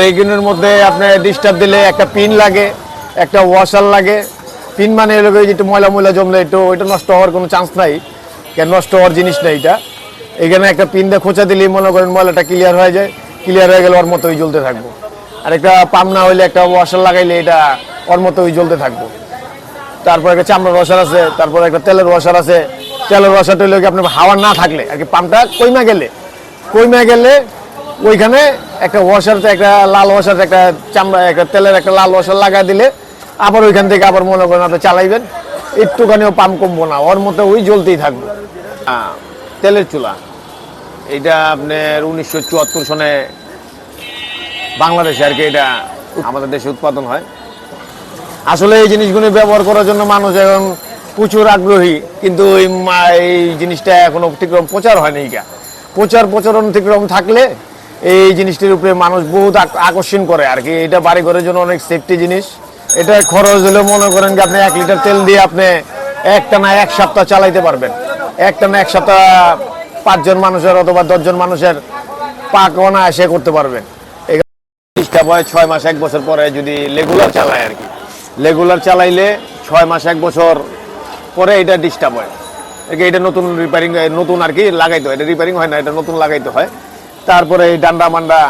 এইগুলোর মধ্যে আপনার ডিস্টার্ব দিলে একটা পিন লাগে, একটা ওয়াশার লাগে। পিন মানে এলো যেটা ময়লা ময়লা জমলে একটু ওইটা নষ্ট হওয়ার কোনো চান্স নাই। কেন নষ্ট হওয়ার জিনিস না এটা। এখানে একটা পিন দিয়ে খোঁচা দিলেই মনে করেন ময়লাটা ক্লিয়ার হয়ে যায় ক্লিয়ার হয়ে গেলে ওর মতোই জ্বলতে থাকব। আর একটা পাম না হইলে একটা ওয়াশার লাগাইলে এটা ওর মতোই জ্বলতে থাকব। তারপর একটা চামড়ার ওয়াশার আছে, তারপর একটা তেলের ওয়াশার আছে। তেলের ওয়াশারটা কি আপনার হাওয়া না থাকলে, আর কি পাম্পটা কইমা গেলে কইমা গেলে ওইখানে একটা ওয়াশার একটা লাল ওয়াশার একটা চামড়া, একটা তেলের একটা লাল ওয়াশার লাগা দিলে আবার ওইখান থেকে আবার মনে করেন আপনি চালাইবেন। একটুখানিও পাম্প কমবো না, ওর মতো ওই জ্বলতেই থাকবে। তেলের চুলা। এটা আপনার উনিশশো চুয়াত্তর সনে বাংলাদেশে আর কি এটা আমাদের দেশে উৎপাদন হয়। আসলে এই জিনিসগুলো ব্যবহার করার জন্য মানুষ এখন প্রচুর আগ্রহী, কিন্তু এই জিনিসটা এখনও ঠিকরকম প্রচার হয়নি এইটা প্রচার প্রচারণ ঠিকরকম থাকলে এই জিনিসটির উপরে মানুষ বহুত আকর্ষণ করে আর কি। এটা বাড়ি ঘরের জন্য অনেক সেফটি জিনিস। এটা খরচ হলে মনে করেন যে আপনি এক লিটার তেল দিয়ে আপনি একটা না এক সপ্তাহ চালাইতে পারবেন। একটা না এক সপ্তাহ পাঁচজন মানুষের অথবা দশজন মানুষের পাক অনায়াসে করতে পারবেন। জিনিসটা বয় ছয় মাস এক বছর পরে যদি রেগুলার চালায় আর কি। রেগুলার চালাইলে ছয় মাস এক বছর পরে এটা ডিস্টার্ব হয়। এটা নতুন রিপেয়ারিং নতুন আর কি লাগাইতে হয়। এটা রিপেয়ারিং হয় না, এটা নতুন লাগাইতে হয়। তারপরে এই ডান্ডা মান্ডা,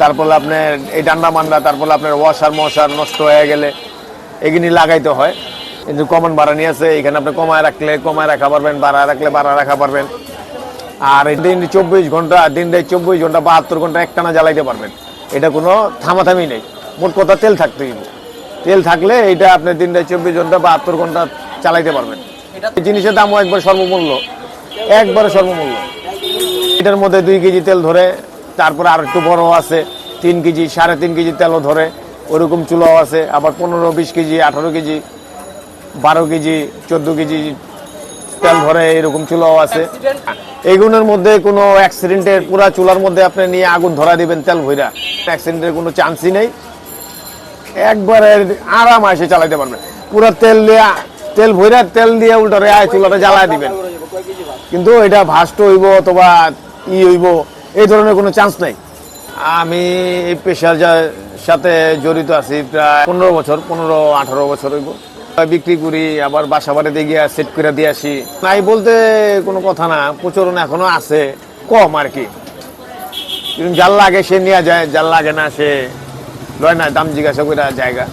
তারপরে আপনার এই ডান্ডা মান্ডা, তারপরে আপনার ওয়াশার মশার নষ্ট হয়ে গেলে এগুলি লাগাইতে হয়। কিন্তু কমন ভাড়া নিয়ে আছে, এখানে আপনি কমায় রাখলে কমায় রাখা পারবেন বাড়া রাখলে বাড়া রাখা পারবেন। আর দিন চব্বিশ ঘণ্টা, দিন দেয় চব্বিশ ঘণ্টা, বাহাত্তর ঘণ্টা একটানা জ্বালাইতে পারবেন। এটা কোনো থামাথামি নেই। মোট কথা তেল থাকতে হইব তেল থাকলে এটা আপনি দিন দেয় চব্বিশ ঘণ্টা, বাহাত্তর ঘণ্টা চালাইতে পারবেন। এই জিনিসের দামও একবার সর্বমূল্য। একবারে সর্বমূল্য। এটার মধ্যে দুই কেজি তেল ধরে, তারপরে আর একটু বড় আছে, তিন কেজি, সাড়ে তিন কেজি তেলও ধরে, ওরকম চুলাও আছে, আবার পনেরো, বিশ কেজি, আঠারো কেজি, বারো কেজি, চোদ্দ কেজি তেল ধরে এরকম চুলাও আছে। এইগুলোর মধ্যে কোনো অ্যাক্সিডেন্টের পুরা চুলার মধ্যে আপনি নিয়ে আগুন ধরা দিবেন তেল ভইরা। অ্যাক্সিডেন্টের কোনো চান্সই নেই। একবারে আরাম এসে চালাইতে পারবেন। পুরো তেল দিয়ে, তেল ভইরা তেল দিয়ে উল্টো রে চুলাটা জ্বালায় দিবেন। কিন্তু এটা ভাস্ট হইব অথবা ই হইব, এই ধরনের কোনো চান্স নাই। আমি এই পেশার সাথে জড়িত আছি প্রায় পনেরো বছর, পনেরো, আঠারো বছর হইব। বিক্রি করি, আবার বাসা বাড়িতে গিয়ে সেট করে দিয়ে আসি। নাই বলতে কোনো কথা না, প্রচলন এখনও আছে, কম আর কি। যার লাগে সে নিয়ে যায়, যার লাগে না সে লয় না, দাম জিজ্ঞাসা করে জায়গা।